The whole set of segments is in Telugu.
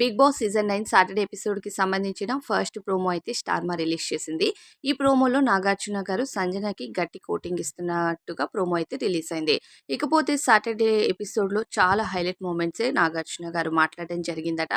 Bigg Boss season nine Saturday ఎపిసోడ్కి సంబంధించిన ఫస్ట్ ప్రోమో అయితే స్టార్మా రిలీజ్ చేసింది. ఈ ప్రోమోలో నాగార్జున గారు సంజనకి గట్టి కోటింగ్ ఇస్తున్నట్టుగా ప్రోమో అయితే రిలీజ్ అయింది. ఇకపోతే సాటర్డే ఎపిసోడ్లో చాలా హైలైట్ మూమెంట్సే నాగార్జున గారు మాట్లాడడం జరిగిందట.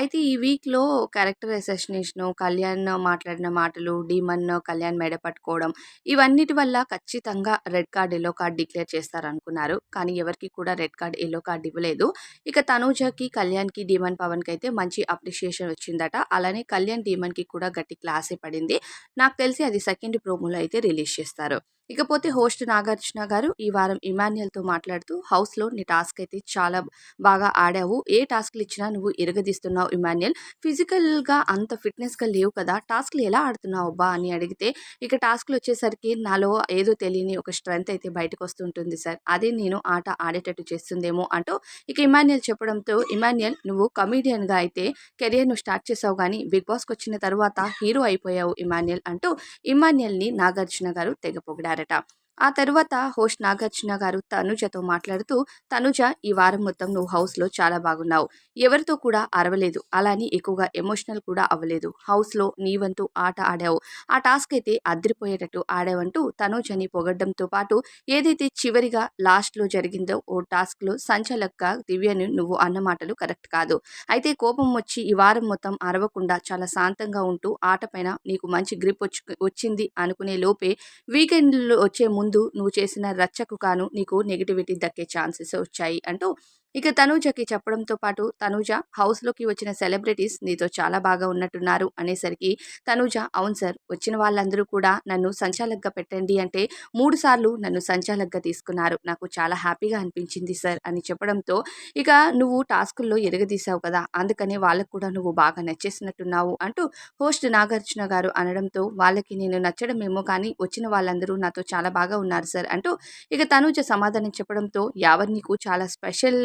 అయితే ఈ వీక్లో క్యారెక్టర్ అసోసినేషన్ కళ్యాణ్ మాట్లాడిన మాటలు డీమన్ కళ్యాణ్ మెడ పట్టుకోవడం ఇవన్నిటి వల్ల ఖచ్చితంగా red card yellow card declare చేస్తారనుకున్నారు. కానీ ఎవరికి కూడా రెడ్ కార్డ్ ఎల్లో కార్డ్ ఇవ్వలేదు. ఇక తనూజకి కళ్యాణ్కి డీమన్ పవన్కి అయితే మంచి అప్రిషియేషన్ వచ్చిందట. అలానే కళ్యాణ్ డీమన్కి కూడా గట్టి క్లాసే పడింది. నాకు తెలిసి అది సెకండ్ ప్రోమోలో అయితే రిలీజ్ చేస్తారు. ఇకపోతే హోస్ట్ నాగార్జున గారు ఈ వారం ఇమాన్యుయల్తో మాట్లాడుతూ హౌస్లో నీ టాస్క్ అయితే చాలా బాగా ఆడావు. ఏ టాస్క్లు ఇచ్చినా నువ్వు ఎరగదీస్తున్నావు ఇమాన్యుయల్. ఫిజికల్గా అంత ఫిట్నెస్గా లేవు కదా. టాస్క్లు ఎలా ఆడుతున్నావు అబ్బా? అని అడిగితే ఇక టాస్క్లు వచ్చేసరికి నాలో ఏదో తెలియని ఒక స్ట్రెంగ్త్ అయితే బయటకు వస్తుంటుంది సార్. అదే నేను ఆట ఆడేటట్టు చేస్తుందేమో అంటూ ఇక ఇమాన్యుయల్ చెప్పడంతో ఇమాన్యుయల్ నువ్వు కమీడియన్గా అయితే కెరియర్ను స్టార్ట్ చేసావు కానీ బిగ్ బాస్కి వచ్చిన తర్వాత హీరో అయిపోయావు ఇమాన్యుయల్ అంటూ ఇమాన్యుయల్ని నాగార్జున గారు తెగ れた。ఆ తర్వాత హోస్ట్ నాగార్జున గారు తనుజతో మాట్లాడుతూ తనుజ ఈ వారం మొత్తం నువ్వు హౌస్లో చాలా బాగున్నావు. ఎవరితో కూడా అరవలేదు. అలానే ఎక్కువగా ఎమోషనల్ కూడా అవ్వలేదు. హౌస్లో నీ వంతు ఆట ఆడావు. ఆ టాస్క్ అయితే అద్రిపోయేటట్టు ఆడావంటూ తనుజని పొగడ్డంతో పాటు ఏదైతే చివరిగా లాస్ట్లో జరిగిందో ఓ టాస్క్లో సంచలక్క దివ్యను నువ్వు అన్న మాటలు కరెక్ట్ కాదు. అయితే కోపం వచ్చి ఈ వారం మొత్తం అరవకుండా చాలా శాంతంగా ఉంటూ ఆట పైన నీకు మంచి గ్రిప్ వచ్చి వచ్చింది అనుకునే లోపే వీకెండ్లో వచ్చే ముందు నువ్వు చేసిన రచ్చకు కాను నీకు నెగిటివిటీ దక్కే ఛాన్సెస్ వచ్చాయి అంటూ ఇక తనూజకి చెప్పడంతో పాటు తనూజ హౌస్లోకి వచ్చిన సెలబ్రిటీస్ నీతో చాలా బాగా ఉన్నట్టున్నారు అనేసరికి తనూజ అవును సార్ వచ్చిన వాళ్ళందరూ కూడా నన్ను సంచాలక్గా పెట్టండి అంటే మూడు సార్లు నన్ను సంచాలక్గా తీసుకున్నారు. నాకు చాలా హ్యాపీగా అనిపించింది సార్ అని చెప్పడంతో ఇక నువ్వు టాస్కుల్లో ఎరగదీశావు కదా అందుకనే వాళ్ళకు కూడా నువ్వు బాగా నచ్చేసినట్టున్నావు అంటూ హోస్ట్ నాగార్జున గారు అనడంతో వాళ్ళకి నేను నచ్చడమేమో కానీ వచ్చిన వాళ్ళందరూ నాతో చాలా బాగా ఉన్నారు సార్ అంటూ ఇక తనూజ సమాధానం చెప్పడంతో యావర్ నీకు చాలా స్పెషల్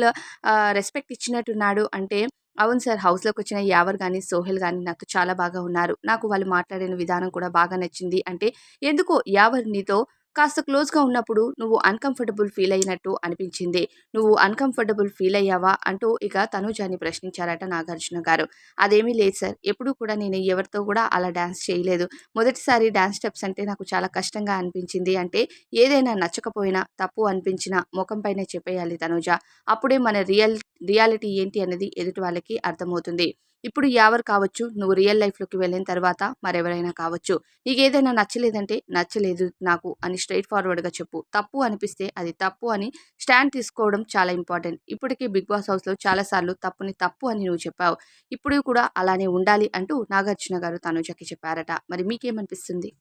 రెస్పెక్ట్ ఇచ్చినట్టున్నాడు అంటే అవును సార్ హౌస్లోకి వచ్చిన యావర్ కానీ సోహెల్ కానీ నాతో చాలా బాగా ఉన్నారు. నాకు వాళ్ళు మాట్లాడిన విధానం కూడా బాగా నచ్చింది. అంటే ఎందుకో యావర్ నీతో కాస్త క్లోజ్గా ఉన్నప్పుడు నువ్వు అన్కంఫర్టబుల్ ఫీల్ అయినట్టు అనిపించింది. నువ్వు అన్కంఫర్టబుల్ ఫీల్ అయ్యావా? అంటూ ఇక తనుజాని ప్రశ్నించారట నాగార్జున గారు. అదేమీ లేదు సార్. ఎప్పుడు కూడా నేను ఎవరితో కూడా అలా డ్యాన్స్ చేయలేదు. మొదటిసారి డ్యాన్స్ స్టెప్స్ అంటే నాకు చాలా కష్టంగా అనిపించింది. అంటే ఏదైనా నచ్చకపోయినా తప్పు అనిపించినా ముఖం పైనే చెప్పేయాలి తనుజ. అప్పుడే మన రియల్ రియాలిటీ ఏంటి అనేది ఎదుటి వాళ్ళకి అర్థమవుతుంది. ఇప్పుడు ఎవరు కావచ్చు నువ్వు రియల్ లైఫ్లోకి వెళ్ళిన తర్వాత మరెవరైనా కావచ్చు నీకు ఏదైనా నచ్చలేదంటే నచ్చలేదు నాకు అని స్ట్రైట్ ఫార్వర్డ్గా చెప్పు. తప్పు అనిపిస్తే అది తప్పు అని స్టాండ్ తీసుకోవడం చాలా ఇంపార్టెంట్. ఇప్పటికే బిగ్ బాస్ హౌస్లో చాలాసార్లు తప్పుని తప్పు అని నువ్వు చెప్పావు. ఇప్పుడు కూడా అలానే ఉండాలి అంటూ నాగార్జున గారు తనుజకి చెప్పారట. మరి మీకేమనిపిస్తుంది?